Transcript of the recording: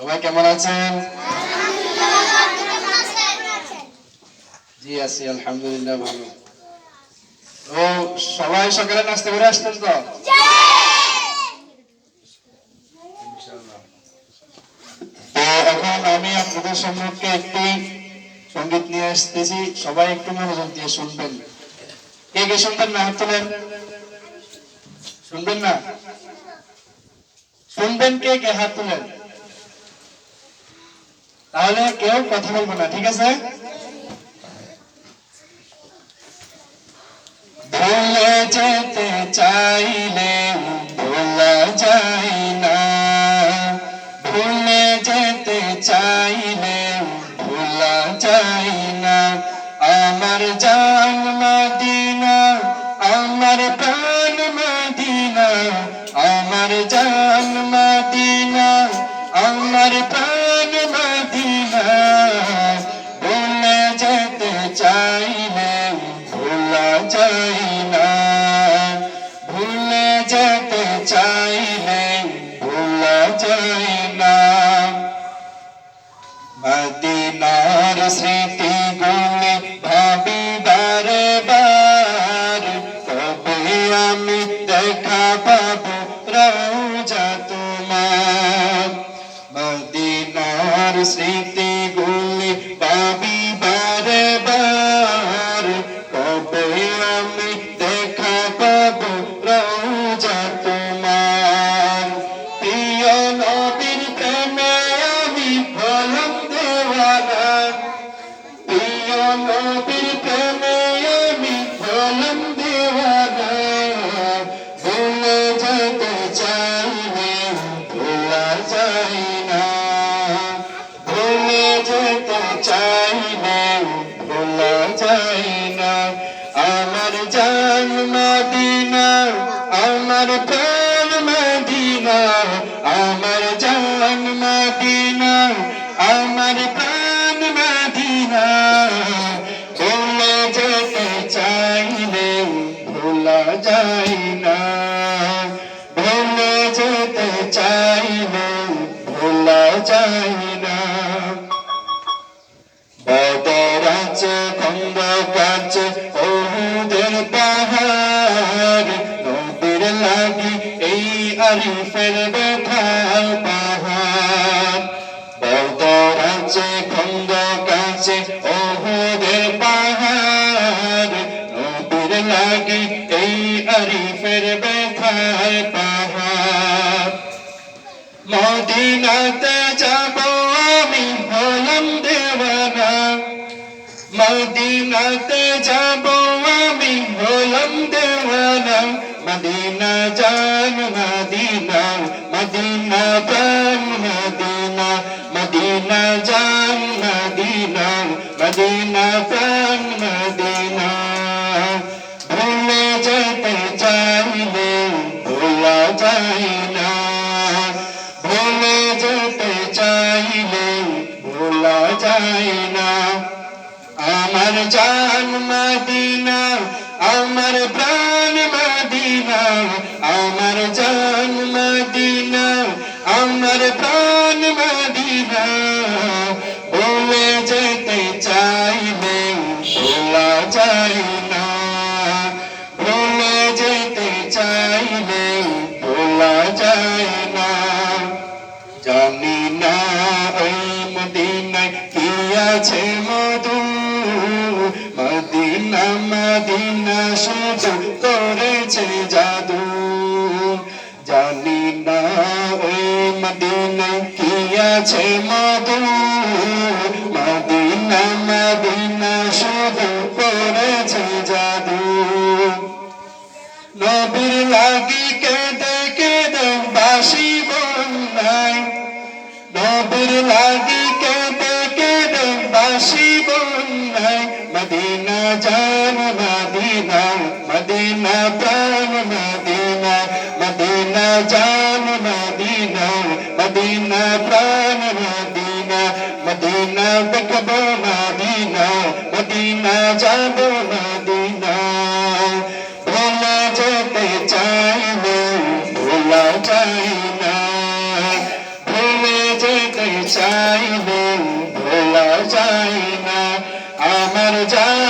সবাই কেমন আছেন? জি, আছি, আলহামদুলিল্লাহ ভালো। তো সবাই সকালে নাস্তা করে আসতেন তো? এখন আমি আপনাদের সম্মুখে একটি সংগীত নিয়ে আসতেছি। সবাই একটু মনোযোগ দিয়ে শুনবেন। কে কে শুনবেন না? তোলেন। শুনবেন না? শুনবেন কে কে? হাত তোলেন। তাহলে কেউ কথা বলব না, ঠিক আছে? ভুলে যেতে চাইলে, ভোলা যায় না। ভুলে যেতে চাইলে, ভোলা না। আমার জান মদিনা, আমার প্রাণ মদিনা, আমার জান মদিনা। Nasrat যায় না আমার জান মদিনা, আমার প্রাণ মদিনা, আমার জান মদিনা, আমার প্রাণ মদিনা। ভুলে যেতে চাইলে ভোলা যায় না। ভুলে যেতে চাইলে ভোলা যায় পাহাড় নবীর লাগি এই আরিফের ব্যথা পাহাড় বদর আছে খন্দ কাছে ওহুদের পাহাড়। নবীর লাগি এই আরিফের ব্যথা পাহাড় মদিনাতে যাব আমি হলাম দেওয়ানা। মদিনাতে যাব আমি হলাম দেওয়ানা মদিনা জান, মদিনা মদিনা প্রাণ মদিনা মদিনা জান, মদিনা মদিনা প্রাণ মদিনা। ভুলে যেতে চাইলে ভোলা যায় না। ভুলে যেতে চাইলে ভোলা যায় না। আমার জান মদিনা, আমার আমার প্রাণ মদিনা ভুলে যেতে ভোলা যায় না। যেতে চাইলে ভোলা যায় না। জানি না ওই মদিনায় কি আছে মধু। মদিনা মদিনা শুধু করেছে জাদু মদিনায় কি আছে মধু? মদিনা মদিনা শুধু করেছে জাদু। নবীর লাগি কেঁদে কেঁদে বাসি বন্যায়। নবীর লাগি কেঁদে কেঁদে বাসি বন্যায়। মদিনা জান, মদিনা মদিনা প্রাণ। যায় না ভুলে যেতে চাইলেও ভোলা যায় না আমার জান